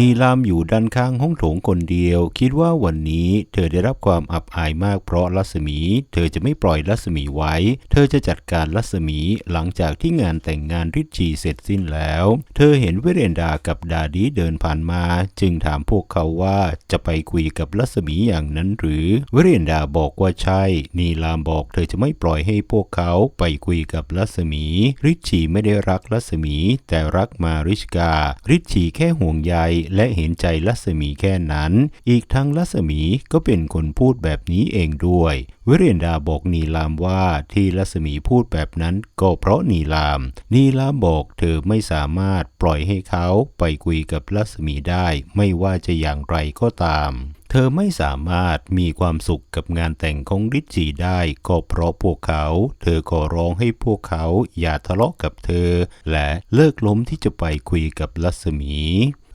นีลามอยู่ด้านข้างห้องโถงคนเดียว คิดว่าวันนี้เธอได้รับความอับอายมากเพราะรัศมี เธอจะไม่ปล่อยรัศมีไว้ เธอจะจัดการรัศมีหลังจากที่งานแต่งงานริชชีเสร็จสิ้นแล้ว เธอเห็นเวเรนดากับดาดีเดินผ่านมา จึงถามพวกเขาว่าจะไปคุยกับรัศมีอย่างนั้นหรือ เวเรนดาบอกว่าใช่ นีลามบอกเธอจะไม่ปล่อยให้พวกเขาไปคุยกับรัศมี ริชชีไม่ได้รักรัศมี แต่รักมาริชการิชชีแค่ห่วงใยและเห็นใจรัศมีแค่นั้น อีกทั้งรัศมีก็เป็นคนพูดแบบนี้เองด้วยเวเรนดาบอกนีลามว่าที่รัศมีพูดแบบนั้นก็เพราะนีลาม นีลามบอกเธอไม่สามารถปล่อยให้เขาไปคุยกับรัศมีได้ ไม่ว่าจะอย่างไรก็ตาม เธอไม่สามารถมีความสุขกับงานแต่งของริชจีได้ก็เพราะพวกเขา เธอขอร้องให้พวกเขาอย่าทะเลาะกับเธอ และเลิกล้มที่จะไปคุยกับรัศมี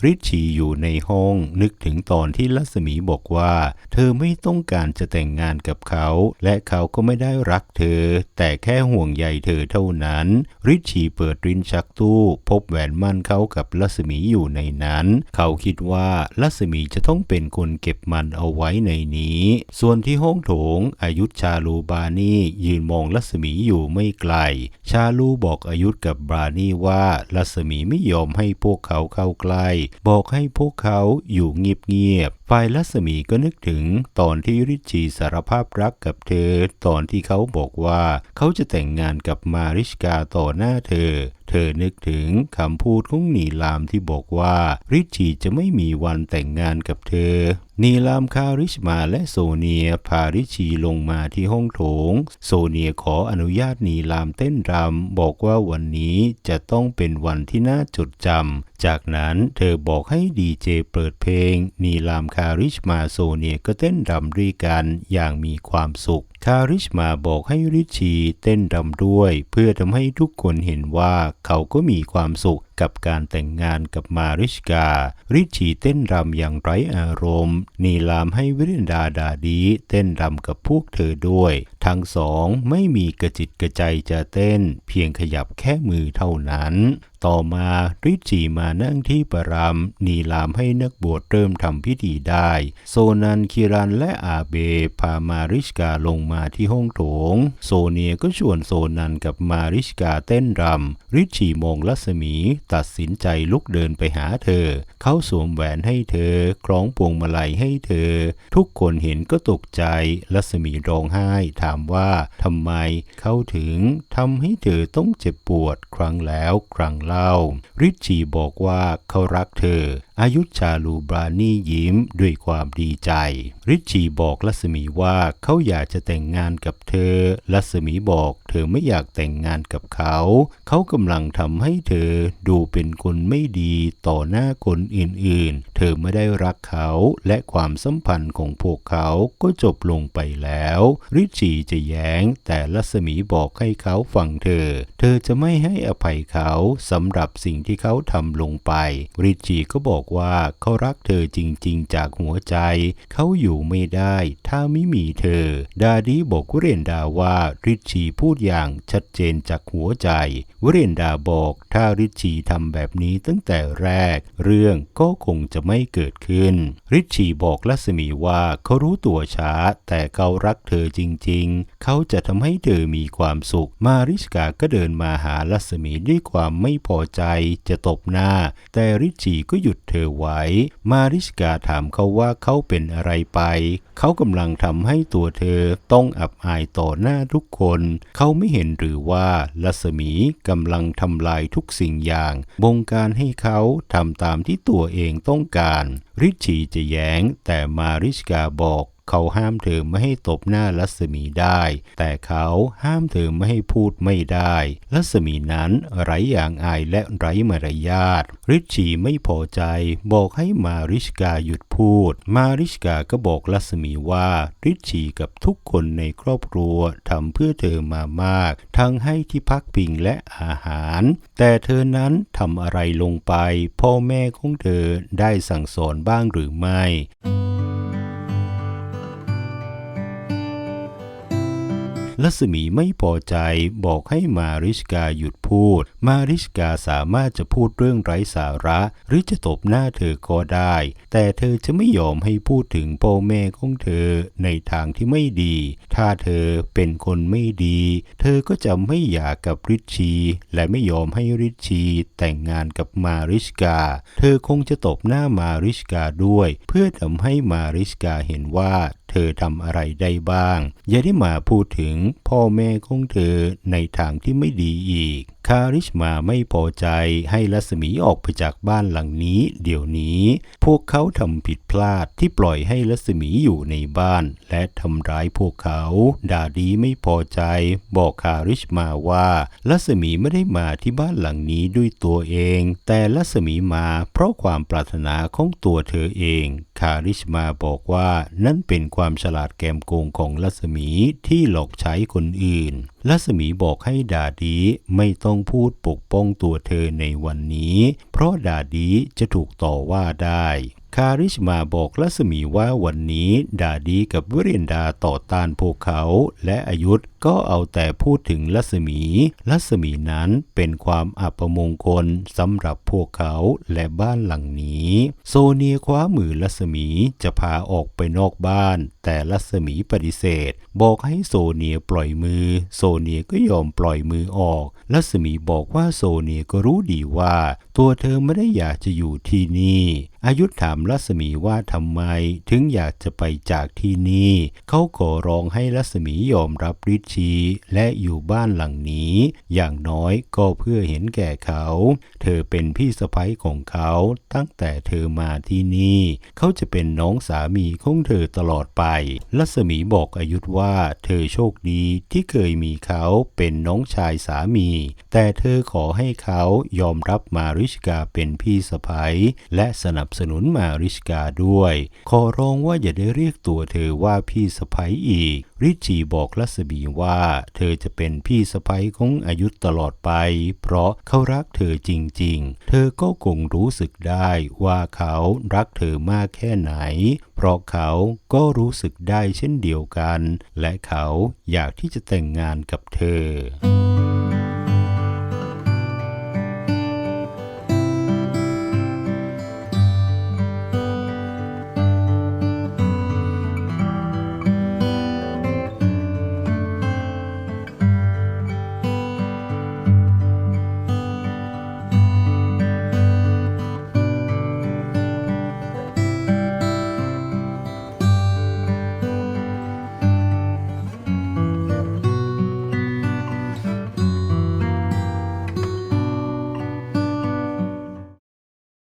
ริชีอยู่ในห้องนึกถึงตอนที่รัศมีบอกว่า เธอไม่ต้องการจะแต่งงานกับเขา และเขาก็ไม่ได้รักเธอ แต่แค่ห่วงใยเธอเท่านั้น ริชีเปิดรินชักตู้ พบแหวนมั่นเขากับรัศมีอยู่ในนั้น เขาคิดว่ารัศมีจะต้องเป็นคนเก็บมันเอาไว้ในนี้ ส่วนที่ห้องโถงอายุชาลูบานี่ยืนมองรัศมีอยู่ไม่ไกล ชาลูบอกอายุกับบรานี่ว่ารัศมีไม่ยอมให้พวกเขาเข้าใกล้บอกให้พวกเขาอยู่เงียบๆฝ่ายลัศมีก็นึกถึงตอนที่ริชชีสารภาพรักกับเธอ ตอนที่เขาบอกว่าเขาจะแต่งงานกับมาริชกาต่อหน้าเธอ เธอนึกถึงคำพูดของนีลามที่บอกว่าริชชีจะไม่มีวันแต่งงานกับเธอ นีลามคาริชมาและโซเนียพาริชชีลงมาที่ห้องโถง โซเนียขออนุญาตนีลามเต้นรำบอกว่าวันนี้จะต้องเป็นวันที่น่าจดจำ จากนั้นเธอบอกให้ดีเจเปิดเพลง นีลามคาริชมาโซเนียก็เต้นรำด้วยกันอย่างมีความสุข คาริชมาบอกให้ริชชีเต้นรำด้วย เพื่อทำให้ทุกคนเห็นว่า เขาก็มีความสุข กับการแต่งงานกับมาริชกา ริชีเต้นรำอย่างไร้อารมณ์ นีลามให้วิรินดาดาดีเต้นรำกับพวกเธอด้วย ทั้งสองไม่มีกระจิตกระใจจะเต้น เพียงขยับแค่มือเท่านั้นต่อมาริชีมานั่งที่ประรำนีลามให้นักบวชเริ่มทำพิธีได้ โซนันคิรันและอาเบ พามาริชกาลงมาที่ห้องโถง โซเนียก็ชวนโซนันกับมาริชกาเต้นรำริชีมองรัศมีตัดสินใจลุกเดินไปหาเธอ เขาสวมแหวนให้เธอ คล้องพวงมาลัยให้เธอ ทุกคนเห็นก็ตกใจรัศมีร้องไห้ ถามว่าทำไมเขาถึงทำให้เธอต้องเจ็บปวดครั้งแล้วครั้งเล่า ริชชีบอกว่าเขารักเธออายุชาลูบรานี่ยิ้มด้วยความดีใจ ริชชีบอกรัศมีว่าเขาอยากจะแต่งงานกับเธอรัศมีบอกเธอไม่อยากแต่งงานกับเขา เขากำลังทำให้เธอดูเป็นคนไม่ดีต่อหน้าคนอื่นๆ เธอไม่ได้รักเขาและความสัมพันธ์ของพวกเขาก็จบลงไปแล้ว ริชชีจะแย้ง แต่รัศมีบอกให้เขาฟังเธอ เธอจะไม่ให้อภัยเขาสำหรับสิ่งที่เขาทำลงไป ริชชีก็บอกว่าเขารักเธอจริงๆ จากหัวใจ เขาอยู่ไม่ได้ ถ้าไม่มีเธอ ดาดีบอกวเรนดาว่าริชชีพูดอย่างชัดเจนจากหัวใจวเรนดาบอกถ้าริชชีทำแบบนี้ตั้งแต่แรก เรื่องก็คงจะไม่เกิดขึ้น ริชชีบอกรัศมีว่าเขารู้ตัวช้า แต่เขารักเธอจริง ๆ เขาจะทำให้เธอมีความสุข มาริชกาก็เดินมาหารัศมีด้วยความไม่พอใจจะตบหน้า แต่ริชชีก็หยุดเธอไว้ มาริชกาถามเขาว่าเขาเป็นอะไรไปเขากำลังทำให้ตัวเธอต้องอับอายต่อหน้าทุกคน เขาไม่เห็นหรือว่ารัศมีกำลังทำลายทุกสิ่งอย่างบงการให้เขาทำตามที่ตัวเองต้องการ ริชีจะแย้ง แต่มาริชกาบอก เขาห้ามเธอไม่ให้ตบหน้ารัศมีได้ แต่เขาห้ามเธอไม่ให้พูดไม่ได้รัศมีนั้นไร้อย่างอายและไร้มารยาทริชชีไม่พอใจบอกให้มาริชกาหยุดพูด มาริชกาก็บอกรัศมีว่าริชชีกับทุกคนในครอบครัวทำเพื่อเธอมามาก ทั้งให้ที่พักพิงและอาหาร แต่เธอนั้นทำอะไรลงไป พ่อแม่ของเธอได้สั่งสอนบ้างหรือไม่ ลัศมีไม่พอใจบอกให้มาริชกาหยุดพูด มาริชกาสามารถจะพูดเรื่องไร้สาระ หรือจะตบหน้าเธอก็ได้ แต่เธอจะไม่ยอมให้พูดถึงพ่อแม่ของเธอในทางที่ไม่ดี ถ้าเธอเป็นคนไม่ดี เธอก็จะไม่หย่ากับริชชีและไม่ยอมให้ริชชีแต่งงานกับมาริชกา เธอคงจะตบหน้ามาริชกาด้วย เพื่อทำให้มาริชกาเห็นว่าเธอทำอะไรได้บ้าง อย่าได้มาพูดถึงพ่อแม่ของเธอในทางที่ไม่ดีอีก คาริชมาไม่พอใจให้รัศมีออกไปจากบ้านหลังนี้เดี๋ยวนี้ พวกเขาทำผิดพลาดที่ปล่อยให้รัศมีอยู่ในบ้าน และทำร้ายพวกเขาดาดีไม่พอใจ บอกคาริชมาว่ารัศมีไม่ได้มาที่บ้านหลังนี้ด้วยตัวเอง แต่รัศมีมาเพราะความปรารถนาของตัวเธอเอง คาริชมาบอกว่านั่นเป็นความฉลาดแกมโกงของลัศมีที่หลอกใช้คนอื่น ลัศมีบอกให้ดาดีไม่ต้องพูดปกป้องตัวเธอในวันนี้ เพราะดาดีจะถูกต่อว่าได้ คาริชมาบอกรัศมีว่าวันนี้ดาดีกับวิเรนดาต่อต้านพวกเขา และอายุธก็เอาแต่พูดถึงรัศมีรัศมีนั้นเป็นความอัปมงคลสำหรับพวกเขาและบ้านหลังนี้ โซเนียคว้ามือรัศมีจะพาออกไปนอกบ้าน แต่รัศมีปฏิเสธ บอกให้โซเนียปล่อยมือ โซเนียก็ยอมปล่อยมือออกรัศมีบอกว่าโซเนียก็รู้ดีว่า ตัวเธอไม่ได้อยากจะอยู่ที่นี่อายุธถามรัศมีว่าทำไมถึงอยากจะไปจากที่นี่ เขาขอร้องให้รัศมียอมรับฤทธิ์ชีและอยู่บ้านหลังนี้ อย่างน้อยก็เพื่อเห็นแก่เขา เธอเป็นพี่สะใภ้ของเขาตั้งแต่เธอมาที่นี่ เขาจะเป็นน้องสามีของเธอตลอดไปรัศมีบอกอายุธว่าเธอโชคดีที่เคยมีเขาเป็นน้องชายสามี แต่เธอขอให้เขายอมรับมาริชกาเป็นพี่สะใภ้และสนับสนุนมาริชกาด้วย ขอร้องว่าอย่าได้เรียกตัวเธอว่าพี่สะใภ้อีก ริชีบอกรัศมีว่า เธอจะเป็นพี่สะใภ้ของอายุตลอดไป เพราะเขารักเธอจริง ๆ เธอก็คงรู้สึกได้ว่าเขารักเธอมากแค่ไหน เพราะเขาก็รู้สึกได้เช่นเดียวกัน และเขาอยากที่จะแต่งงานกับเธอ